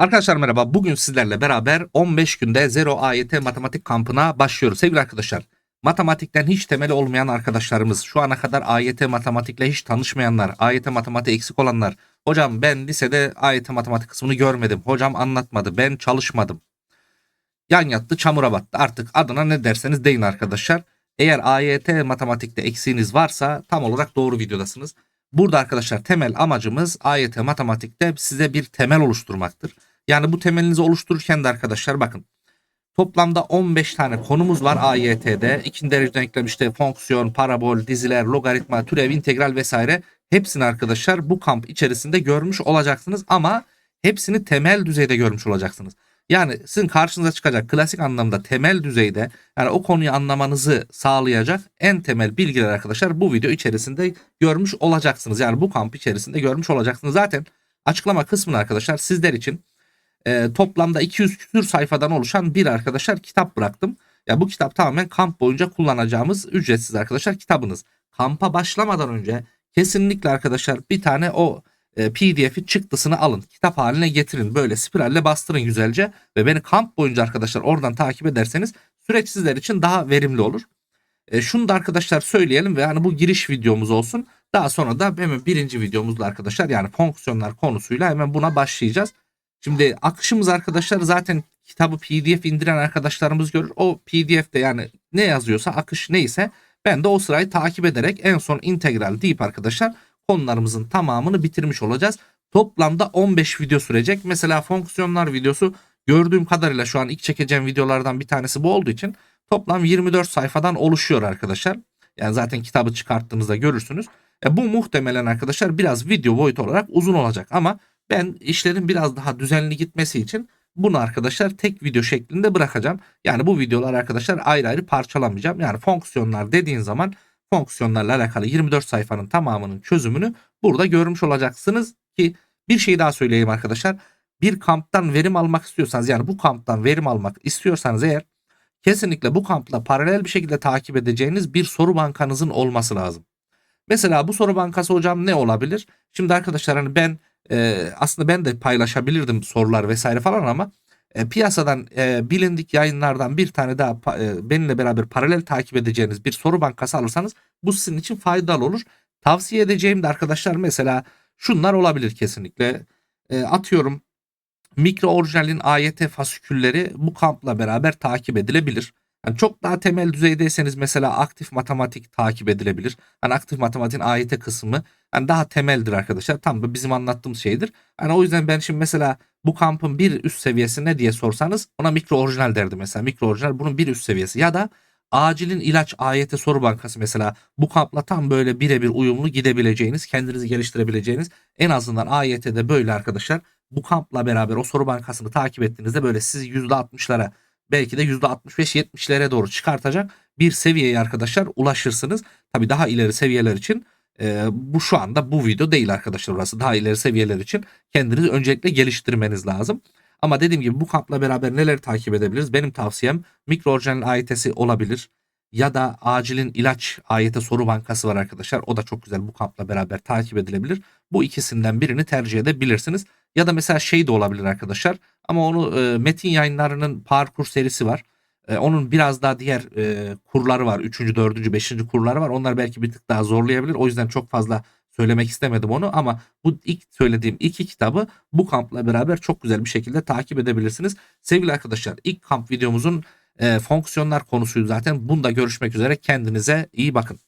Arkadaşlar merhaba. Bugün sizlerle beraber 15 günde Zero AYT matematik kampına başlıyoruz. Sevgili arkadaşlar, matematikten hiç temeli olmayan arkadaşlarımız, şu ana kadar AYT matematikle hiç tanışmayanlar, AYT matematik eksik olanlar, hocam ben lisede AYT matematik kısmını görmedim, hocam anlatmadı, ben çalışmadım. Yan yattı, çamura battı. Artık adına ne derseniz deyin arkadaşlar. Eğer AYT matematikte eksiğiniz varsa tam olarak doğru videodasınız. Burada arkadaşlar temel amacımız AYT matematikte size bir temel oluşturmaktır. Yani bu temelinizi oluştururken de arkadaşlar bakın toplamda 15 tane konumuz var AYT'de. İkinci dereceden eklem işte fonksiyon, parabol, diziler, logaritma, türev, integral vesaire hepsini arkadaşlar bu kamp içerisinde görmüş olacaksınız ama hepsini temel düzeyde görmüş olacaksınız. Yani sizin karşınıza çıkacak klasik anlamda temel düzeyde yani o konuyu anlamanızı sağlayacak en temel bilgiler arkadaşlar bu video içerisinde görmüş olacaksınız. Yani bu kamp içerisinde görmüş olacaksınız. Zaten açıklama kısmını arkadaşlar sizler için e, toplamda 200 küsür sayfadan oluşan bir arkadaşlar kitap bıraktım. Ya bu kitap tamamen kamp boyunca kullanacağımız ücretsiz arkadaşlar kitabınız. Kampa başlamadan önce kesinlikle arkadaşlar bir tane o e, PDF'i çıktısını alın. Kitap haline getirin. Böyle spiralle bastırın güzelce ve beni kamp boyunca arkadaşlar oradan takip ederseniz süreç sizler için daha verimli olur. E, şunu da arkadaşlar söyleyelim ve yani bu giriş videomuz olsun. Daha sonra da hemen birinci videomuzla arkadaşlar yani fonksiyonlar konusuyla hemen buna başlayacağız. Şimdi akışımız arkadaşlar zaten kitabı PDF indiren arkadaşlarımız görür. O PDF'de yani ne yazıyorsa akış neyse ben de o sırayı takip ederek en son integral deyip arkadaşlar konularımızın tamamını bitirmiş olacağız. Toplamda 15 video sürecek. Mesela fonksiyonlar videosu gördüğüm kadarıyla şu an ilk çekeceğim videolardan bir tanesi bu olduğu için toplam 24 sayfadan oluşuyor arkadaşlar. Yani zaten kitabı çıkarttığınızda görürsünüz. E bu muhtemelen arkadaşlar biraz video boyut olarak uzun olacak ama ben işlerin biraz daha düzenli gitmesi için bunu arkadaşlar tek video şeklinde bırakacağım. Yani bu videolar arkadaşlar ayrı ayrı parçalamayacağım. Yani fonksiyonlar dediğin zaman fonksiyonlarla alakalı 24 sayfanın tamamının çözümünü burada görmüş olacaksınız ki bir şey daha söyleyeyim arkadaşlar. Bir kamptan verim almak istiyorsanız yani bu kamptan verim almak istiyorsanız eğer kesinlikle bu kampla paralel bir şekilde takip edeceğiniz bir soru bankanızın olması lazım. Mesela bu soru bankası hocam ne olabilir? Şimdi arkadaşlar hani ben e, aslında ben de paylaşabilirdim sorular vesaire falan ama e, piyasadan e, bilindik yayınlardan bir tane daha e, benimle beraber paralel takip edeceğiniz bir soru bankası alırsanız bu sizin için faydalı olur. Tavsiye edeceğim de arkadaşlar mesela şunlar olabilir kesinlikle. E, atıyorum mikro orijinalin AYT fasikülleri bu kampla beraber takip edilebilir. Yani çok daha temel düzeydeyseniz mesela aktif matematik takip edilebilir. Hani aktif matematiğin AYT kısmı yani daha temeldir arkadaşlar. Tam da bizim anlattığımız şeydir. Yani o yüzden ben şimdi mesela bu kampın bir üst seviyesi ne diye sorsanız ona mikro orijinal derdim mesela. Mikro orijinal bunun bir üst seviyesi ya da acilin ilaç AYT soru bankası mesela bu kampla tam böyle birebir uyumlu gidebileceğiniz, kendinizi geliştirebileceğiniz en azından AYT'de böyle arkadaşlar bu kampla beraber o soru bankasını takip ettiğinizde böyle sizi %60'lara belki de %65-70'lere doğru çıkartacak bir seviyeye arkadaşlar ulaşırsınız. Tabi daha ileri seviyeler için e, bu şu anda bu video değil arkadaşlar orası. Daha ileri seviyeler için kendinizi öncelikle geliştirmeniz lazım. Ama dediğim gibi bu kampla beraber neleri takip edebiliriz? Benim tavsiyem mikro orijinal AYT'si olabilir. Ya da acilin ilaç AYT soru bankası var arkadaşlar. O da çok güzel bu kampla beraber takip edilebilir. Bu ikisinden birini tercih edebilirsiniz. Ya da mesela şey de olabilir arkadaşlar. Ama onu e, metin yayınlarının parkur serisi var. E, onun biraz daha diğer e, kurları var. Üçüncü, dördüncü, beşinci kurları var. Onlar belki bir tık daha zorlayabilir. O yüzden çok fazla söylemek istemedim onu ama bu ilk söylediğim iki kitabı bu kampla beraber çok güzel bir şekilde takip edebilirsiniz. Sevgili arkadaşlar ilk kamp videomuzun e, fonksiyonlar konusuydu zaten. Bunda görüşmek üzere. Kendinize iyi bakın.